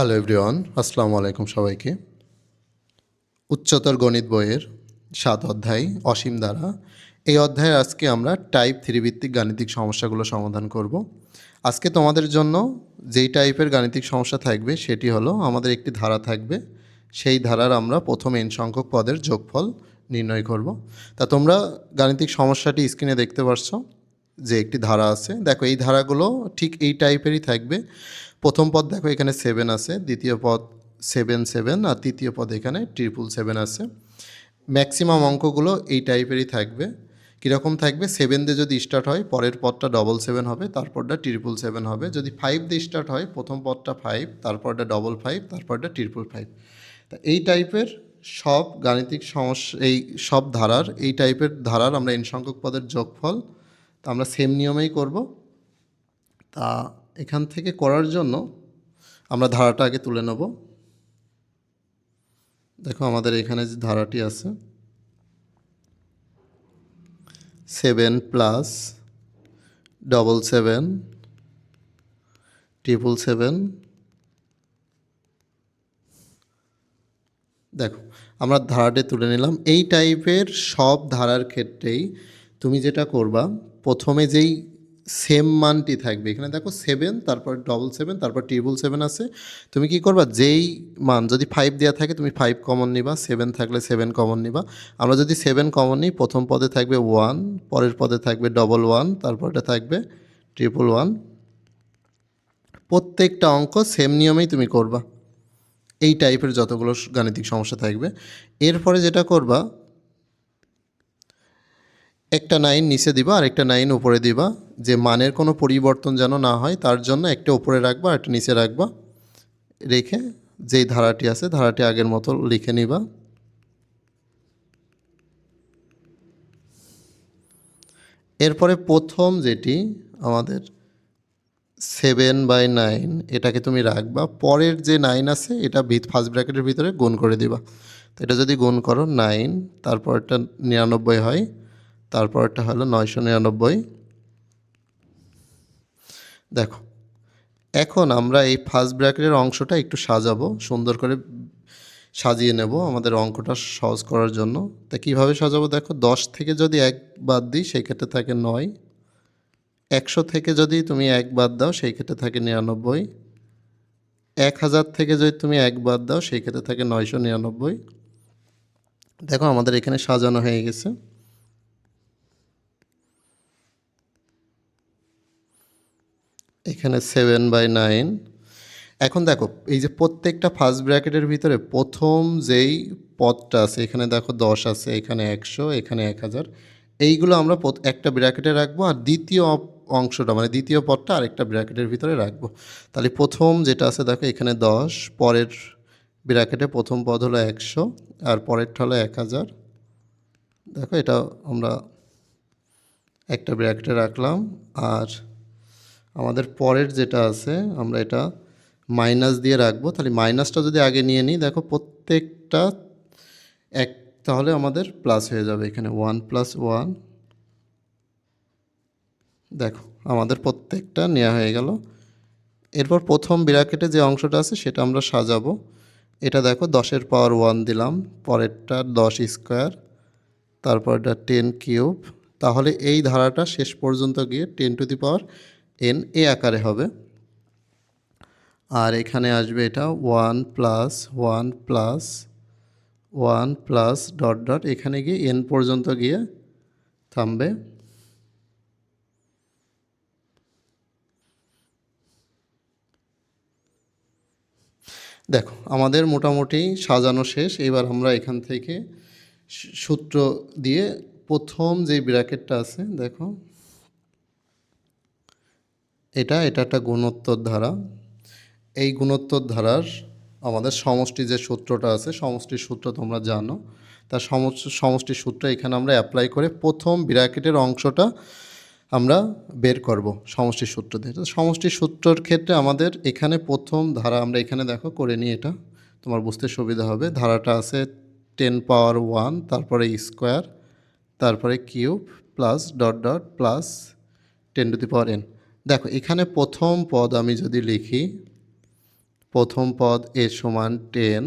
Hello everyone আসসালামু আলাইকুম সবাইকে। উচ্চতর গণিত বইয়ের সাত অধ্যায়, অসীম দ্বারা। এই অধ্যায়ে আজকে আমরা টাইপ থ্রি ভিত্তিক গাণিতিক সমস্যাগুলো সমাধান করব। আজকে তোমাদের জন্য যেই টাইপের গাণিতিক সমস্যা থাকবে, সেটি হলো আমাদের একটি ধারা থাকবে। সেই ধারার আমরা প্রথম এন সংখ্যক পদের যোগফল নির্ণয় করব। তা তোমরা গাণিতিক সমস্যাটি স্ক্রিনে দেখতে পারছ। যে একটি ধারা আছে, দেখো এই ধারাগুলো ঠিক এই টাইপেরই থাকবে। প্রথম পদ দেখো এখানে সেভেন আছে, দ্বিতীয় পদ সেভেন সেভেন আর তৃতীয় পদ এখানে ট্রিপল সেভেন আছে। ম্যাক্সিমাম অঙ্কগুলো এই টাইপেরই থাকবে। কীরকম থাকবে? সেভেন দিয়ে যদি স্টার্ট হয়, পরের পদটা ডবল সেভেন হবে, তারপরটা ট্রিপল সেভেন হবে। যদি ফাইভ দিয়ে স্টার্ট হয়, প্রথম পদটা ফাইভ তারপরটা ডবল ফাইভ তারপরটা ট্রিপল ফাইভ তা এই টাইপের সব গাণিতিক সমস্যা এই সব ধারার, এই টাইপের ধারার আমরা এন সংখ্যক পদের যোগফল তা আমরা সেম নিয়মেই করব। তা এখান থেকে করার জন্য আমরা ধারাটা আগে তুলে নেব। দেখো আমাদের এখানে যে ধারাটি আছে seven plus double seven triple seven দেখো, আমরা ধারাটি তুলে নিলাম। এই টাইপের সব ধারার ক্ষেত্রেই তুমি যেটা করবা, প্রথমে যেই সেম মানটি থাকবে, এখানে দেখো সেভেন তারপর ডবল সেভেন তারপর ট্রিপল সেভেন আছে, তুমি কি করবা, যেই মান যদি ফাইভ দেওয়া থাকে, তুমি ফাইভ কমন নিবা সেভেন থাকলে সেভেন কমন নিবা, আমরা যদি সেভেন কমন নিই, প্রথম পদে থাকবে ওয়ান পরের পদে থাকবে ডবল ওয়ান তারপরটা থাকবে ট্রিপল ওয়ান প্রত্যেকটা অঙ্ক সেম নিয়মেই তুমি করবা, এই টাইপের যতগুলো গাণিতিক সমস্যা থাকবে, এরপরে যেটা করবা একটা নাইন নিচে দিবা, আর একটা নাইন উপরে দিবা, যে মানের কোনো পরিবর্তন যেন না হয়, তার জন্য একটা উপরে রাখবা, আর একটা নিচে রাখবা। রেখে যেই ধারাটি আছে, ধারাটি আগের মতো লিখে নিবা। এরপরে প্রথম যেটি, আমাদের সেভেন বাই নাইন, এটাকে তুমি রাখবা। পরের যে নাইন আছে, এটা ভিত, ফার্স্ট ব্র্যাকেটের ভিতরে গুণ করে দিবা। তো এটা যদি গুণ করো, নাইন, তারপর তারপরটা নিরানব্বই হয়। তারপরটা হলো নয়শো নিরানব্বই। দেখো, এখন আমরা এই ফার্স্ট ব্র্যাকেটের অংশটা একটু সাজাবো, সুন্দর করে সাজিয়ে নেব আমাদের অঙ্কটা সহজ করার জন্য। তা কীভাবে সাজাবো দেখো, দশ থেকে যদি এক বাদ দিই, সেই ক্ষেত্রে থাকে নয়। একশো থেকে যদি তুমি এক বাদ দাও, সেই ক্ষেত্রে থাকে নিরানব্বই। এক হাজার থেকে যদি তুমি এক বাদ দাও, সেই ক্ষেত্রে থাকে নয়শো নিরানব্বই। দেখো আমাদের এখানে সাজানো হয়ে গেছে। এখানে সেভেন বাই নাইন এখন দেখো, এই যে প্রত্যেকটা ফার্স্ট ব্র্যাকেটের ভিতরে প্রথম যেই পদটা আছে, এখানে দেখো দশ আছে, এখানে একশো, এখানে এক হাজার। এইগুলো আমরা একটা ব্র্যাকেটে রাখব আর দ্বিতীয় অংশটা মানে দ্বিতীয় পদটা আরেকটা ব্র্যাকেটের ভিতরে রাখব। তাহলে প্রথম যেটা আছে দেখো, এখানে দশ, পরের ব্র্যাকেটে প্রথম পদ হলো একশো আর পরেরটা হলো এক হাজার। দেখো, এটা আমরা একটা ব্র্যাকেটে রাখলাম আর আমাদের পরের যেটা আছে, আমরা এটা মাইনাস দিয়ে রাখব। তাহলে মাইনাসটা যদি আগে নিয়ে নিই, দেখো প্রত্যেকটা এক, তাহলে আমাদের প্লাস হয়ে যাবে এখানে। ওয়ান প্লাস ওয়ান দেখো আমাদের প্রত্যেকটা নেওয়া হয়ে গেল। এরপর প্রথম বিরাকেটে যে অংশটা আছে, সেটা আমরা সাজাবো। এটা দেখো দশের পাওয়ার ওয়ান দিলাম, পরেরটা দশ স্কোয়ার তারপরটা টেন কিউব তাহলে এই ধারাটা শেষ পর্যন্ত গিয়ে ten to the power n এ আকারে হবে। আর এখানে আসবে এটা one plus one plus one plus dot dot. এখানে গিয়ে এন পর্যন্ত গিয়ে থামবে। দেখো, আমাদের মোটামুটি সাজানো শেষ। এবার আমরা এখান থেকে সূত্র দিয়ে প্রথম যে ব্র্যাকেটটা আছে, দেখো। এটা এটা একটা গুণোত্তর ধারা। এই গুণোত্তর ধারার আমাদের সমষ্টি যে সূত্রটা আছে সমষ্টির সূত্র তোমরা জানো। তার সমষ্টি সমষ্টির সূত্র এখানে আমরা অ্যাপ্লাই করে প্রথম ব্র্যাকেটের অংশটা আমরা বের করব সমষ্টির সূত্র দিয়ে। সমষ্টির সূত্রর ক্ষেত্রে আমাদের এখানে প্রথম ধারা, আমরা এখানে দেখো, করে নিই এটা। তোমার বুঝতে সুবিধা হবে। ধারাটা আছে টেন পাওয়ার ওয়ান তারপরে স্কোয়ার তারপরে cube plus dot dot plus ten to the power n দেখো, এখানে প্রথম পদ আমি যদি লিখি, প্রথম পদ এ সমান টেন,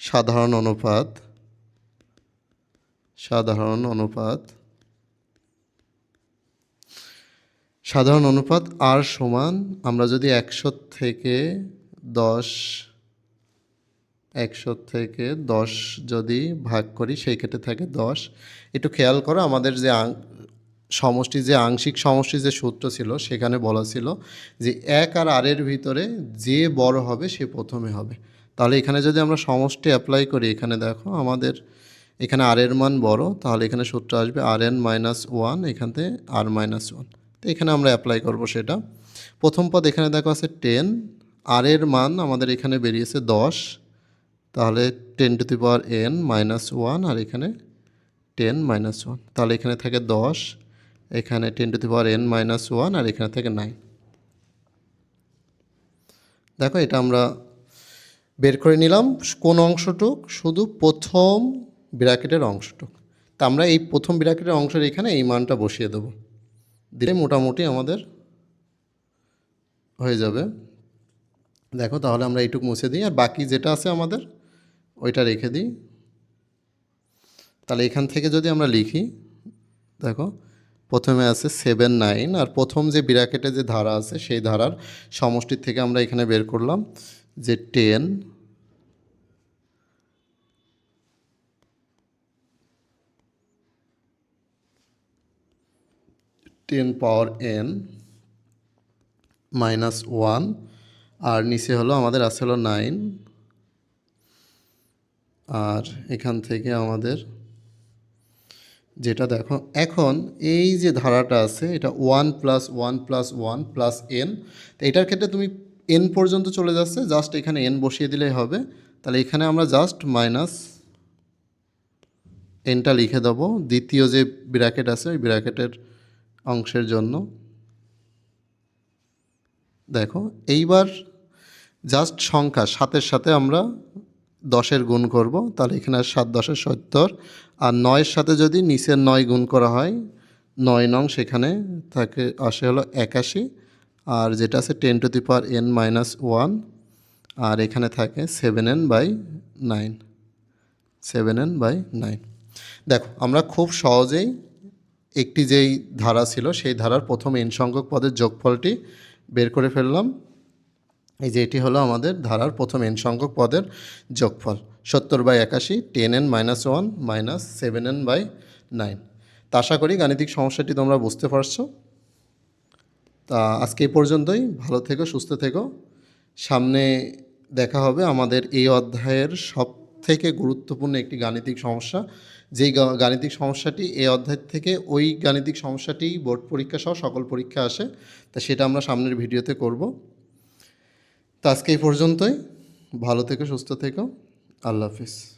সাধারণ অনুপাত সাধারণ অনুপাত সাধারণ অনুপাত আর সমান আমরা যদি একশো থেকে দশ, একশো থেকে দশ যদি ভাগ করি, সেই ক্ষেত্রে থাকে দশ। একটু খেয়াল করো, আমাদের যে সমষ্টি যে আংশিক সমষ্টি যে সূত্র ছিল, সেখানে বলা ছিল যে এক আর আরের ভিতরে যে বড় হবে, সে প্রথমে হবে। তাহলে এখানে যদি আমরা সমষ্টি অ্যাপ্লাই করি, এখানে দেখো আমাদের এখানে আর এর মান বড়, তাহলে এখানে সূত্র আসবে আর এন মাইনাস ওয়ান এখান থেকে আর মাইনাস ওয়ান তো এখানে আমরা অ্যাপ্লাই করব সেটা। প্রথম পদ এখানে দেখো আছে টেন আর এর মান আমাদের এখানে বেরিয়েছে দশ, তাহলে ten to the power n minus one আর এখানে টেন মাইনাস ওয়ান তাহলে এখানে থাকে দশ এখানে ten to the power n minus one আর এখানে থাকে নাইন দেখো এটা আমরা বের করে নিলাম কোন অংশটুক? শুধু প্রথম ব্র্যাকেটের অংশটুক। তা আমরা এই প্রথম ব্র্যাকেটের অংশের এখানে এই মানটা বসিয়ে দেবো। দিলে মোটামুটি আমাদের হয়ে যাবে। দেখো তাহলে আমরা এইটুকু মুছে দিই। আর বাকি যেটা আছে আমাদের, ওইটা রেখে দিই। তাহলে এখান থেকে যদি আমরা লিখি, দেখো প্রথমে আছে সেভেন নাইন আর প্রথম যে ব্র্যাকেটে যে ধারা আছে সেই ধারার সমষ্টির থেকে আমরা এখানে বের করলাম যে ten ten power n minus one আর নিচে হলো আমাদের আছে হলো নাইন আর এখান থেকে আমাদের যেটা দেখো, এখন এই যে ধারাটা আছে, এটা one plus one plus one plus n তো এটার ক্ষেত্রে তুমি এন পর্যন্ত চলে যাচ্ছে জাস্ট এখানে এন বসিয়ে দিলেই হবে। তাহলে এখানে আমরা জাস্ট মাইনাস এনটা লিখে দেবো, দ্বিতীয় যে ব্র্যাকেট আছে, ওই ব্র্যাকেটের অংশের জন্য। দেখো, এইবার জাস্ট সংখ্যা, সাতের সাথে আমরা দশের গুণ করব, তাহলে এখানে সাত দশের সত্তর, আর নয়ের সাথে যদি নিচের নয় গুণ করা হয়, নয় নং সেখানে থাকে, আসে হলো একাশি, আর যেটা আছে ten to the power n minus one আর এখানে থাকে seven n by nine seven n by nine দেখো, আমরা খুব সহজেই একটি যেই ধারা ছিল, সেই ধারার প্রথম এন সংখ্যক পদের যোগফলটি বের করে ফেললাম। এই যে এটি হলো আমাদের ধারার প্রথম এন সংখ্যক পদের যোগফল। সত্তর বাই একাশি ten n minus one minus seven n by nine তা আশা করি গাণিতিক সমস্যাটি তোমরা বুঝতে পারছ। তা আজকে এই পর্যন্তই। ভালো থেকো, সুস্থ থেকো। সামনে দেখা হবে আমাদের এই অধ্যায়ের সব থেকে গুরুত্বপূর্ণ একটি গাণিতিক সমস্যা। যেই গাণিতিক সমস্যাটি এই অধ্যায় থেকে ওই গাণিতিক সমস্যাটি বোর্ড পরীক্ষা সহ সকল পরীক্ষা আসে। তা সেটা আমরা সামনের ভিডিওতে করব। তো আজকে এই পর্যন্তই। ভালো থেকো সুস্থ থেকো। আল্লাহ হাফিজ।